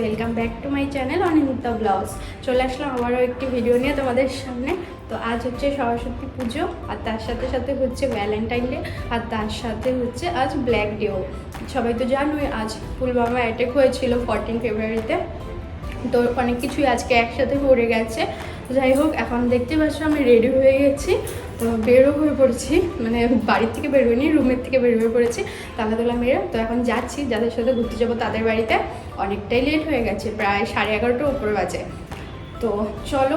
Welcome back to my channel Anindita blogs চলে আসলাম আবারও একটি ভিডিও নিয়ে তোমাদের সামনে। তো আজ হচ্ছে সরস্বতী পুজো, আর তার সাথে সাথে হচ্ছে ভ্যালেন্টাইন ডে আর তার সাথে হচ্ছে আজ ব্ল্যাক ডেও সবাই তো জানোই, আজ পুলবামা অ্যাটেক হয়েছিল ফোরটিন ফেব্রুয়ারিতে তো অনেক কিছুই আজকে একসাথে পড়ে গেছে। যাই হোক, এখন দেখতে পাচ্ছ আমি রেডি হয়ে গেছি। তো বেরো হয়ে পড়েছি মানে বাড়ির থেকে বেরোয়নি রুমের থেকে বের হয়ে পড়েছি তালা তোলা মেরে। তো এখন যাচ্ছি, যাদের সাথে ঘুরতে যাব তাদের বাড়িতে। অনেকটাই লেট হয়ে গেছে, প্রায় সাড়ে এগারোটার উপর বাজে। তো চলো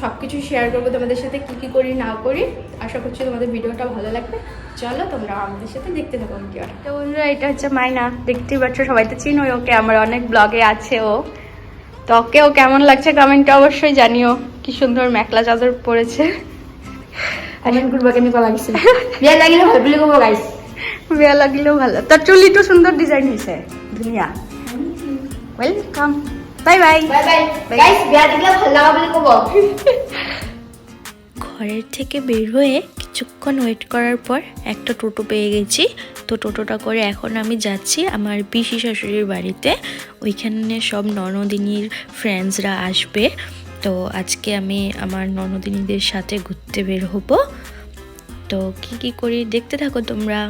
সব কিছু শেয়ার করব তোমাদের সাথে, কী কী করি, না করি। আশা করছি তোমাদের ভিডিওটা ভালো লাগবে। চলো, তোমরা আমাদের সাথে দেখতে থাকো ভিডিওটা তো বন্ধুরা, এটা হচ্ছে মাইনা। দেখতেই পাচ্ছ, সবাই তো চিনোই ওকে, আমার অনেক ব্লগে আছে ও। তো ওকে, ও কেমন লাগছে কমেন্টটা অবশ্যই জানিও। কি সুন্দর মেখলা চাদর পরেছে। কমেন্ট করব কেনেকুৱা লাগিছে বিয়া লাগিলে ভালো বুলি ক'ব গাইছ বেয়া লাগলেও ভালো। তোর চুলিটো সুন্দর ডিজাইন হয়েছে ধুনীয়া। Welcome bye bye bye bye বিয়া দেখিলে ভালো লগা বুলি ক'ব। ঘরের থেকে বের হয়ে কিছুক্ষণ ওয়েট করার পর একটা টোটো পেয়ে গেছি। তো টোটোটা করে এখন আমি যাচ্ছি আমার পিসি শাশুড়ির বাড়িতে। ওইখানে সব ননদিনীর ফ্রেন্ডসরা আসবে। তো আজকে আমি আমার ননদিনীদের সাথে ঘুরতে বের হব। তো কি কি করি দেখতে থাকো তোমরা।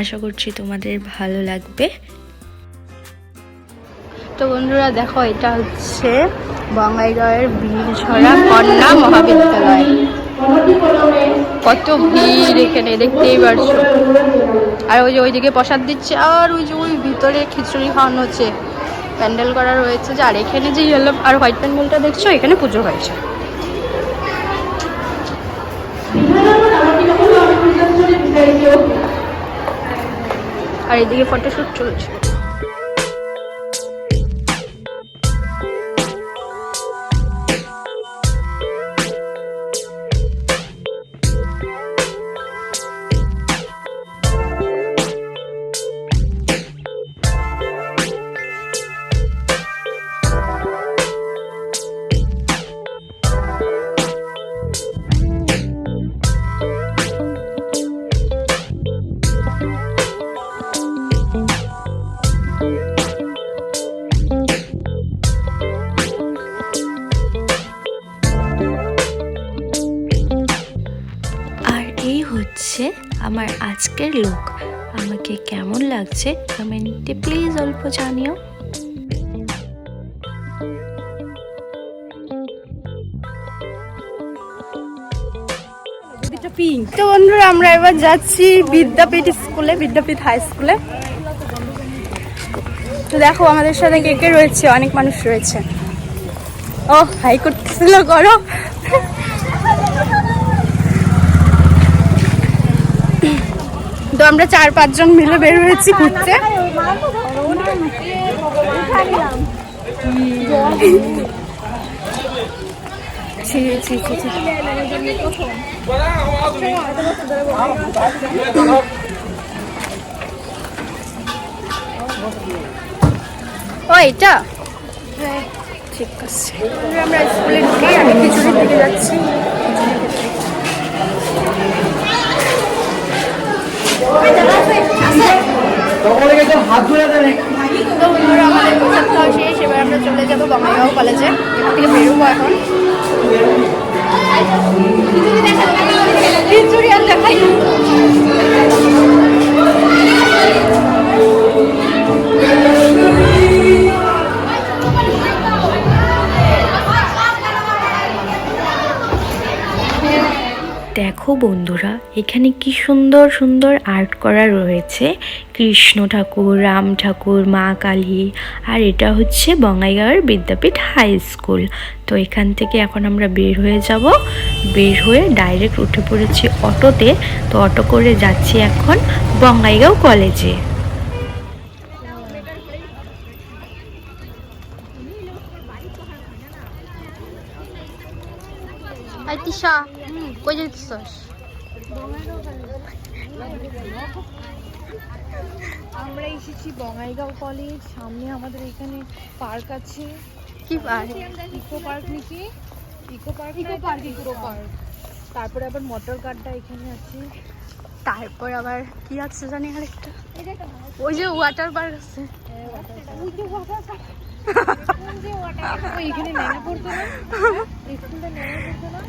আশা করছি তোমাদের ভালো লাগবে। তো বন্ধুরা দেখো, এটা হচ্ছে বঙ্গাইগাঁওয়ের বীরঝরা কন্যা মহাবিদ্যালয়। কত ভিড় এখানে, দেখতেই পারছ। আর ওই যে ওইদিকে প্রসাদ দিচ্ছে, আর ওই যে ওই ভিতরে খিচুড়ি খাওয়ানো হচ্ছে। প্যান্ডেল করা রয়েছে, যে আর এখানে যে ইয়েলো আর হোয়াইট প্যান্ডেলটা দেখছ, এখানে পুজো হয়েছে। আর এদিকে ফটোশ্যুট চলছে। আমার আজকের লুক আমাকে কেমন লাগছে কমেন্টে প্লিজ অল্প জানিও। তো বন্ধুরা, আমরা এবার যাচ্ছি বিদ্যাপীঠ স্কুলে, বিদ্যাপীঠ হাই স্কুলে তো দেখো, আমাদের সাথে কে কে রয়েছে? অনেক মানুষ রয়েছে। ও হাই করতেছিল করো আমরা চার পাঁচজন মিলে বের হয়েছি ঘুরতে। ও এটা ঠিক আছে। আমরা স্কুলে ঢুকে আগে খিচুড়ির দিকে যাচ্ছি। তো বন্ধুরা আমাদের প্রসাদ খাওয়া শেষ, এবার আমরা চলে যাব বঙ্গাইগাঁও কলেজে। এখান থেকে বেরোবো এখন। দেখো বন্ধুরা, এখানে কি সুন্দর সুন্দর আর্ট করা রয়েছে। কৃষ্ণ ঠাকুর, রাম ঠাকুর, মা কালী, আর এটা হচ্ছে বঙ্গাইগাঁওয়ের বিদ্যাপীঠ হাই স্কুল তো এখান থেকে এখন আমরা বের হয়ে যাব। বের হয়ে ডাইরেক্ট উঠে পড়েছি অটোতে। তো অটো করে যাচ্ছি এখন বঙ্গাইগাঁও কলেজে আর তিশা। কই যাইতেছস আমরা এসেছি বঙ্গাইগাঁও কলেজ সামনে আমাদের এখানে পার্ক আছে কি পার ইকো পার্ক নাকি eco park eco park eco park তারপরে আবার মোটর গার্ডটা এখানে আছে তারপর আবার কি আছে জানি আরেকটা ওই যে ওয়াটার পার্ক আছে এখানে নেমে পড়তো না স্কুলটা নেমে পড়তো না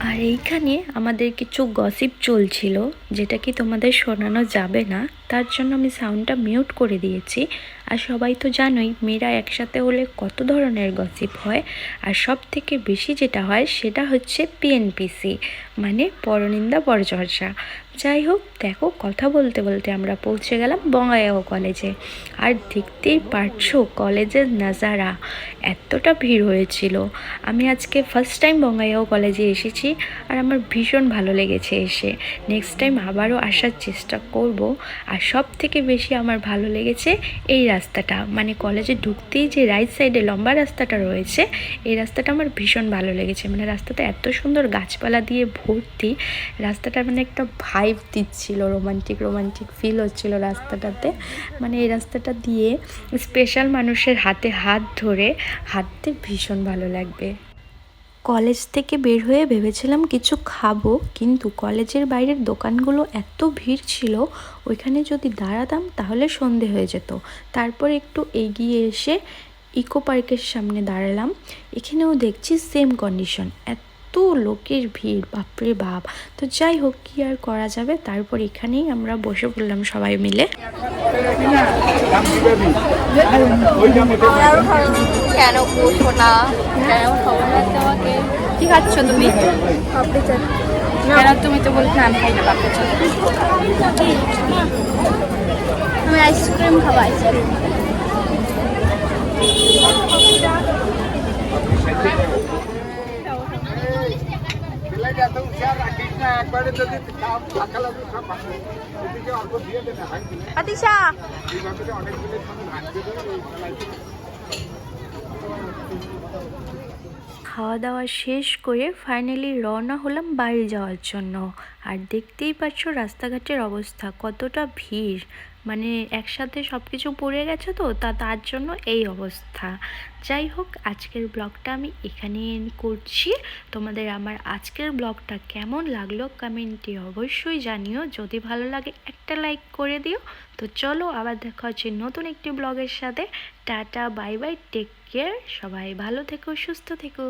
আর এইখানে আমাদের কিছু গসিপ চলছিল যেটা কি তোমাদের শোনানো যাবে না? তার জন্য আমি সাউন্ডটা মিউট করে দিয়েছি। আর সবাই তো জানোই, মেয়েরা একসাথে হলে কত ধরনের গসিপ হয়। আর সব থেকে বেশি যেটা হয়, সেটা হচ্ছে পিএনপিসি মানে পরনিন্দা পরচর্চা। যাই হোক, দেখো, কথা বলতে বলতে আমরা পৌঁছে গেলাম বঙ্গাইগাঁও কলেজে আর দেখতেই পারছ কলেজের নাজারা এতটা ভিড় হয়েছিল। আমি আজকে ফার্স্ট টাইম বঙ্গাইগাঁও কলেজে এসেছি, আর আমার ভীষণ ভালো লেগেছে এসে। নেক্সট টাইম আবারও আসার চেষ্টা করব। আর সব থেকে বেশি আমার ভালো লেগেছে এই রাস্তাটা। মানে কলেজে ঢুকতেই যে রাইট সাইডে লম্বা রাস্তাটা রয়েছে, এই রাস্তাটা আমার ভীষণ ভালো লেগেছে। মানে রাস্তাটা এত সুন্দর গাছপালা দিয়ে ভর্তি, রাস্তাটা মানে একটা ভাইব দিচ্ছিল রোমান্টিক রোমান্টিক ফিল হচ্ছিল রাস্তাটাতে। মানে এই রাস্তাটা দিয়ে স্পেশাল মানুষের হাতে হাত ধরে হাঁটতে ভীষণ ভালো লাগবে। কলেজ থেকে বের হয়ে ভেবেছিলাম কিছু খাব, কিন্তু কলেজের বাইরের দোকানগুলো এত ভিড় ছিল, ওইখানে যদি দাঁড়াতাম তাহলে সন্ধে হয়ে যেত। তারপর একটু এগিয়ে এসে ইকো পার্কের সামনে দাঁড়ালাম। এখানেও দেখছি সেম কন্ডিশন এত লোকের ভিড়, বাপরে বাপ। তো যাই হোক, কি আর করা যাবে? তারপর এখানেই আমরা বসে পড়লাম সবাই মিলে। কেন তুমি? তুমি তো না আইসক্রিম খাব আইসক্রিম এত হুঁশিয়ার রাখিস না একবারে যদি ফাঁকা লাগে সব ভাঙবে এদিকে অল্প দিয়ে দেবে ভাঙবে আতিশা এইভাবে অনেকগুলো সামনে ভাঙতে দেবে এই খেলায় খাওয়া দাওয়া শেষ করে ফাইনালি রওনা হলাম বাড়ি যাওয়ার জন্য। আর দেখতেই পাচ্ছ রাস্তাঘাটের অবস্থা, কতটা ভিড়। মানে একসাথে সব কিছু পড়ে গেছে তো, তা তার জন্য এই অবস্থা। যাই হোক, আজকের ব্লগটা আমি এখানে করছি। তোমাদের আমার আজকের ব্লগটা কেমন লাগল কমেন্টে অবশ্যই জানিও। যদি ভালো লাগে একটা লাইক করে দিও। তো চলো আবার দেখা হচ্ছে নতুন একটি ব্লগের সাথে। Tata, bye bye take care সবাই ভালো থেকো সুস্থ থেকো।